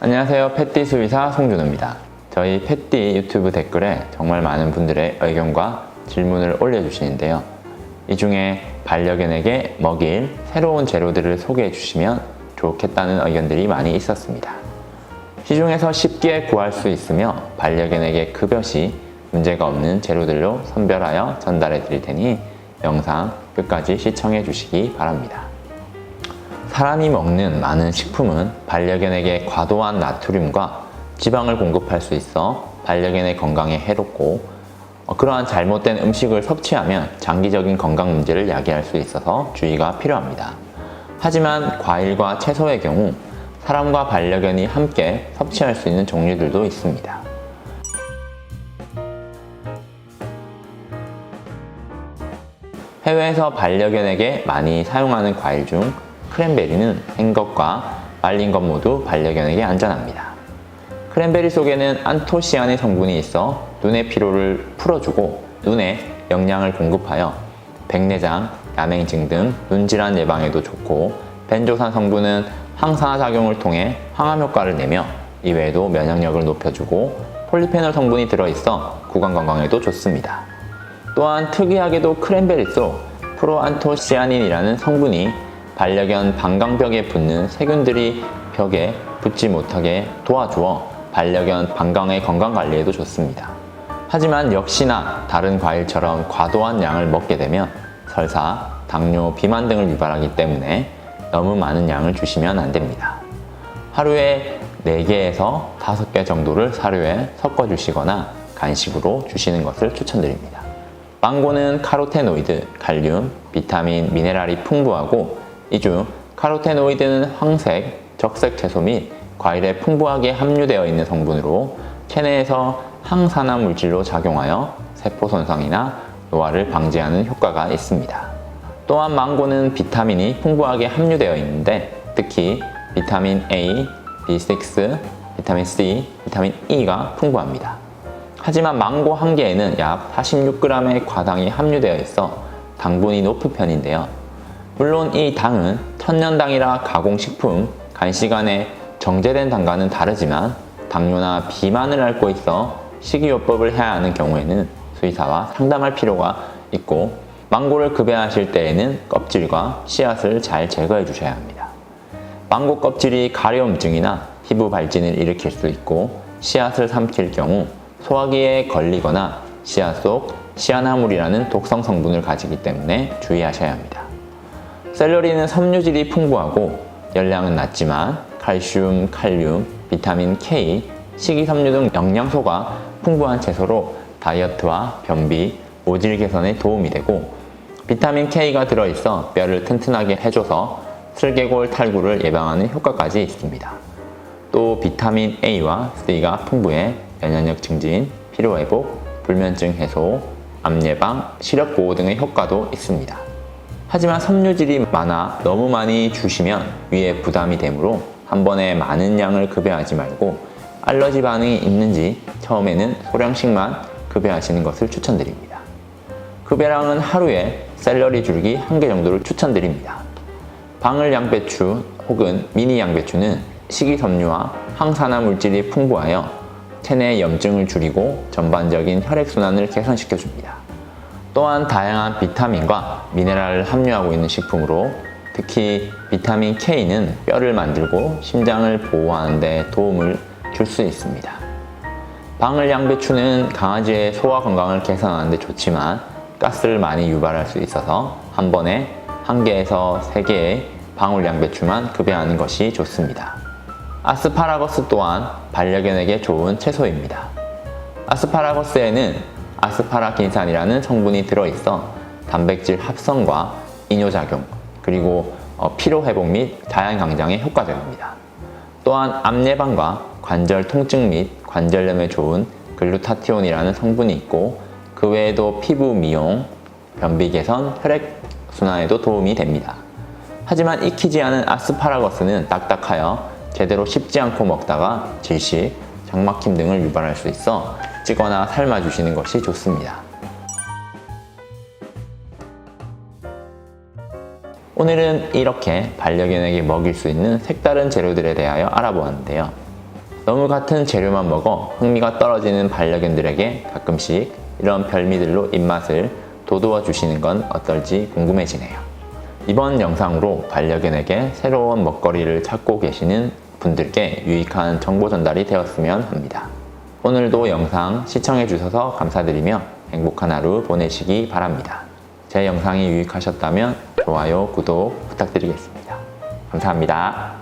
안녕하세요. 패띠 수의사 송준호입니다. 저희 패띠 유튜브 댓글에 정말 많은 분들의 의견과 질문을 올려주시는데요. 이 중에 반려견에게 먹일 새로운 재료들을 소개해 주시면 좋겠다는 의견들이 많이 있었습니다. 시중에서 쉽게 구할 수 있으며 반려견에게 급여 시 문제가 없는 재료들로 선별하여 전달해 드릴 테니 영상 끝까지 시청해 주시기 바랍니다. 사람이 먹는 많은 식품은 반려견에게 과도한 나트륨과 지방을 공급할 수 있어 반려견의 건강에 해롭고 어, 그러한 잘못된 음식을 섭취하면 장기적인 건강 문제를 야기할 수 있어서 주의가 필요합니다. 하지만 과일과 채소의 경우 사람과 반려견이 함께 섭취할 수 있는 종류들도 있습니다. 해외에서 반려견에게 많이 사용하는 과일 중 크랜베리는 생것과 말린 것 모두 반려견에게 안전합니다. 크랜베리 속에는 안토시아닌 성분이 있어 눈의 피로를 풀어주고 눈에 영양을 공급하여 백내장, 야맹증 등 눈질환 예방에도 좋고 벤조산 성분은 항산화 작용을 통해 항암 효과를 내며 이외에도 면역력을 높여주고 폴리페놀 성분이 들어있어 구강 건강에도 좋습니다. 또한 특이하게도 크랜베리 속 프로안토시아닌이라는 성분이 반려견 방광벽에 붙는 세균들이 벽에 붙지 못하게 도와주어 반려견 방광의 건강 관리에도 좋습니다. 하지만 역시나 다른 과일처럼 과도한 양을 먹게 되면 설사, 당뇨, 비만 등을 유발하기 때문에 너무 많은 양을 주시면 안 됩니다. 하루에 4개에서 5개 정도를 사료에 섞어 주시거나 간식으로 주시는 것을 추천드립니다. 망고는 카로테노이드, 칼륨, 비타민, 미네랄이 풍부하고 이 중 카로테노이드는 황색, 적색 채소 및 과일에 풍부하게 함유되어 있는 성분으로 체내에서 항산화 물질로 작용하여 세포 손상이나 노화를 방지하는 효과가 있습니다. 또한 망고는 비타민이 풍부하게 함유되어 있는데 특히 비타민 A, B6, 비타민 C, 비타민 E가 풍부합니다. 하지만 망고 한 개에는 약 46g의 과당이 함유되어 있어 당분이 높은 편인데요. 물론 이 당은 천년당이라 가공식품, 간시간에 정제된 당과는 다르지만 당뇨나 비만을 앓고 있어 식이요법을 해야 하는 경우에는 수의사와 상담할 필요가 있고 망고를 급여하실 때에는 껍질과 씨앗을 잘 제거해 주셔야 합니다. 망고 껍질이 가려움증이나 피부 발진을 일으킬 수 있고 씨앗을 삼킬 경우 소화기에 걸리거나 씨앗 속 시아나물이라는 독성 성분을 가지기 때문에 주의하셔야 합니다. 샐러리는 섬유질이 풍부하고 열량은 낮지만 칼슘, 칼륨, 비타민 K, 식이섬유 등 영양소가 풍부한 채소로 다이어트와 변비, 모질 개선에 도움이 되고 비타민 K가 들어있어 뼈를 튼튼하게 해줘서 슬개골 탈구를 예방하는 효과까지 있습니다. 또 비타민 A와 C가 풍부해 면역력 증진, 피로 회복, 불면증 해소, 암 예방, 시력 보호 등의 효과도 있습니다. 하지만 섬유질이 많아 너무 많이 주시면 위에 부담이 되므로 한 번에 많은 양을 급여하지 말고 알러지 반응이 있는지 처음에는 소량씩만 급여하시는 것을 추천드립니다. 급여량은 하루에 샐러리 줄기 한 개 정도를 추천드립니다. 방울 양배추 혹은 미니 양배추는 식이섬유와 항산화 물질이 풍부하여 체내 염증을 줄이고 전반적인 혈액순환을 개선시켜 줍니다. 또한 다양한 비타민과 미네랄을 함유하고 있는 식품으로 특히 비타민 K는 뼈를 만들고 심장을 보호하는 데 도움을 줄 수 있습니다. 방울 양배추는 강아지의 소화 건강을 개선하는 데 좋지만 가스를 많이 유발할 수 있어서 한 번에 한 개에서 세 개의 방울 양배추만 급여하는 것이 좋습니다. 아스파라거스 또한 반려견에게 좋은 채소입니다. 아스파라거스에는 아스파라긴산이라는 성분이 들어있어 단백질 합성과 이뇨작용, 그리고 어, 피로회복 및 자연 강장에 효과적입니다. 또한 암 예방과 관절 통증 및 관절염에 좋은 글루타티온이라는 성분이 있고 그 외에도 피부 미용, 변비 개선, 혈액 순환에도 도움이 됩니다. 하지만 익히지 않은 아스파라거스는 딱딱하여 제대로 씹지 않고 먹다가 질식, 장막힘 등을 유발할 수 있어 찌거나 삶아 주시는 것이 좋습니다. 오늘은 이렇게 반려견에게 먹일 수 있는 색다른 재료들에 대하여 알아보았는데요. 너무 같은 재료만 먹어 흥미가 떨어지는 반려견들에게 가끔씩 이런 별미들로 입맛을 돋우어 주시는 건 어떨지 궁금해지네요. 이번 영상으로 반려견에게 새로운 먹거리를 찾고 계시는 분들께 유익한 정보 전달이 되었으면 합니다. 오늘도 영상 시청해 주셔서 감사드리며 행복한 하루 보내시기 바랍니다. 제 영상이 유익하셨다면 좋아요, 구독 부탁드리겠습니다. 감사합니다.